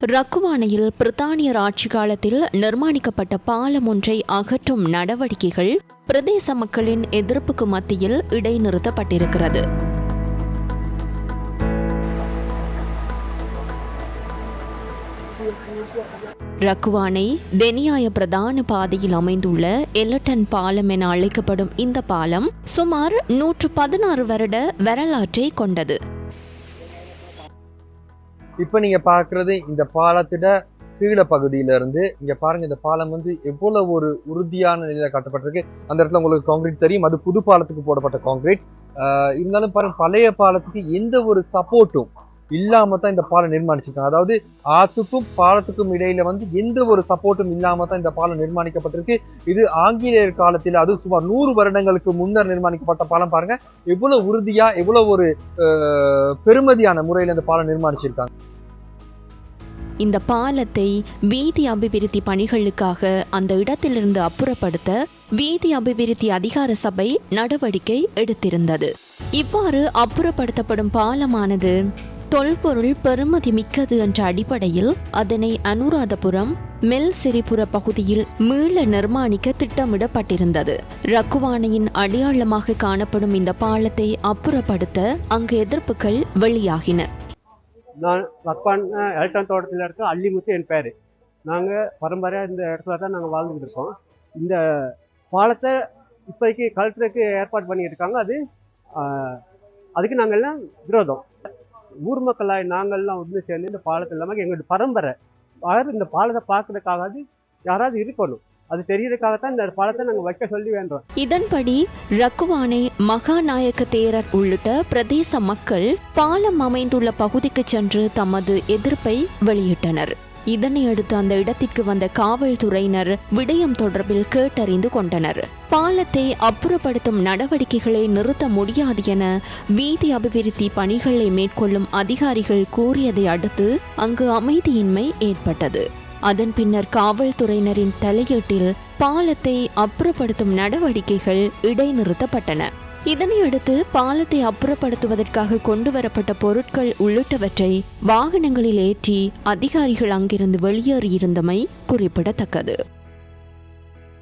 ரக்குவானையில் பிரித்தானியர் ஆட்சி காலத்தில் நிர்மாணிக்கப்பட்ட பாலம் ஒன்றை அகற்றும் நடவடிக்கைகள் பிரதேச மக்களின் எதிர்ப்புக்கு மத்தியில் இடைநிறுத்தப்பட்டிருக்கிறது. ரக்குவானை தெனியாய பிரதான பாதையில் அமைந்துள்ள எல்லட்டன் பாலம் என அழைக்கப்படும் இந்த பாலம் சுமார் நூற்று பதினாறு வருட வரலாற்றை கொண்டது. இப்ப நீங்க பாக்குறது இந்த பாலத்திட கீழ பகுதியில இருந்து இங்க பாருங்க இந்த பாலம் வந்து எவ்வளவு ஒரு உறுதியான நிலையில கட்டப்பட்டிருக்கு. அந்த இடத்துல உங்களுக்கு கான்கிரீட் தெரியும். அது புது பாலத்துக்கு போடப்பட்ட கான்கிரீட் ஆஹ் இருந்தாலும் பாருங்க பழைய பாலத்துக்கு எந்த ஒரு சப்போர்ட்டும் இல்லாம தான் இந்த பாலம் நிர்மாணிச்சிருக்காங்க. அதாவது ஆத்துக்கும் பாலத்துக்கும் இடையில வந்து எந்த ஒரு சப்போர்ட்டும் இல்லாம தான் இந்த பாலம் நிர்மாணிக்கப்பட்டிருக்கு. இது ஆங்கிலேயர் காலத்தில் அது சுமார் நூறு வருடங்களுக்கு முன்னர் நிர்மாணிக்கப்பட்ட பாலம் பாருங்க. எவ்வளவு உறுதியா எவ்வளவு ஒரு பெருமதியான முறையில இந்த பாலம் நிர்மாணிச்சிருக்காங்க. இந்த பாலத்தை வீதி அபிவிருத்தி பணிகளுக்காக அந்த இடத்திலிருந்து அப்புறப்படுத்த வீதி அபிவிருத்தி அதிகார சபை நடவடிக்கை எடுத்திருந்தது. இவ்வாறு அப்புறப்படுத்தப்படும் பாலமானது தொல்பொருள் பெருமதி மிக்கது என்ற அடிப்படையில் அதனை அனுராதபுரம் மெல் சிரிபுர பகுதியில் மீள நிர்மாணிக்க திட்டமிடப்பட்டிருந்தது. ரக்குவானையின் அடையாளமாக காணப்படும் இந்த பாலத்தை அப்புறப்படுத்த அங்கு எதிர்ப்புகள் வெளியாகின. நான் எலக்ட்ரான் தோட்டத்தில் இருக்க அள்ளிமுத்து என் பேர். நாங்கள் பரம்பரையாக இந்த இடத்துல தான் நாங்கள் வாழ்ந்துக்கிட்டு இருக்கோம். இந்த பாலத்தை இப்போதைக்கு கலெக்டருக்கு ஏற்பாடு பண்ணியிருக்காங்க. அது அதுக்கு நாங்கள் எல்லாம் விரோதம். ஊர் மக்களாய் நாங்கள்லாம் ஒன்று சேர்ந்து இந்த பாலத்தை இல்லாமல் எங்களுடைய பரம்பரை. யாரும் இந்த பாலத்தை பார்க்கறதுக்காகாது யாராவது இருக்கணும். அது தெரியறதுக்காகத்தான் இந்த பாலத்தை நாங்கள் வைக்க சொல்லி வேண்டோம். இதன்படி ரக்குவானை மகாநாயக்க தேரர் உள்ளிட்ட பிரதேச மக்கள் பாலம் அமைந்துள்ள பகுதிக்கு சென்று தமது எதிர்ப்பை வெளியிட்டனர். இதனை அடுத்து அந்த இடத்திற்கு வந்த காவல்துறையினர் விடயம் தொடர்பில் கேட்டறிந்து கொண்டனர். பாலத்தை அப்புறப்படுத்தும் நடவடிக்கைகளை நிறுத்த முடியாது என வீதி அபிவிருத்தி பணிகளை மேற்கொள்ளும் அதிகாரிகள் கூறியதை அடுத்து அங்கு அமைதியின்மை ஏற்பட்டது. அதன் பின்னர் காவல்துறையினரின் தலையீட்டில் பாலத்தை அப்புறப்படுத்தும் நடவடிக்கைகள் இடைநிறுத்தப்பட்டன. இதனையடுத்து பாலத்தை அப்புறப்படுத்துவதற்காக கொண்டு வரப்பட்ட பொருட்கள் உள்ளிட்டவற்றை வாகனங்களில் ஏற்றி அதிகாரிகள் அங்கிருந்து வெளியேறியிருந்தமை குறிப்பிடத்தக்கது.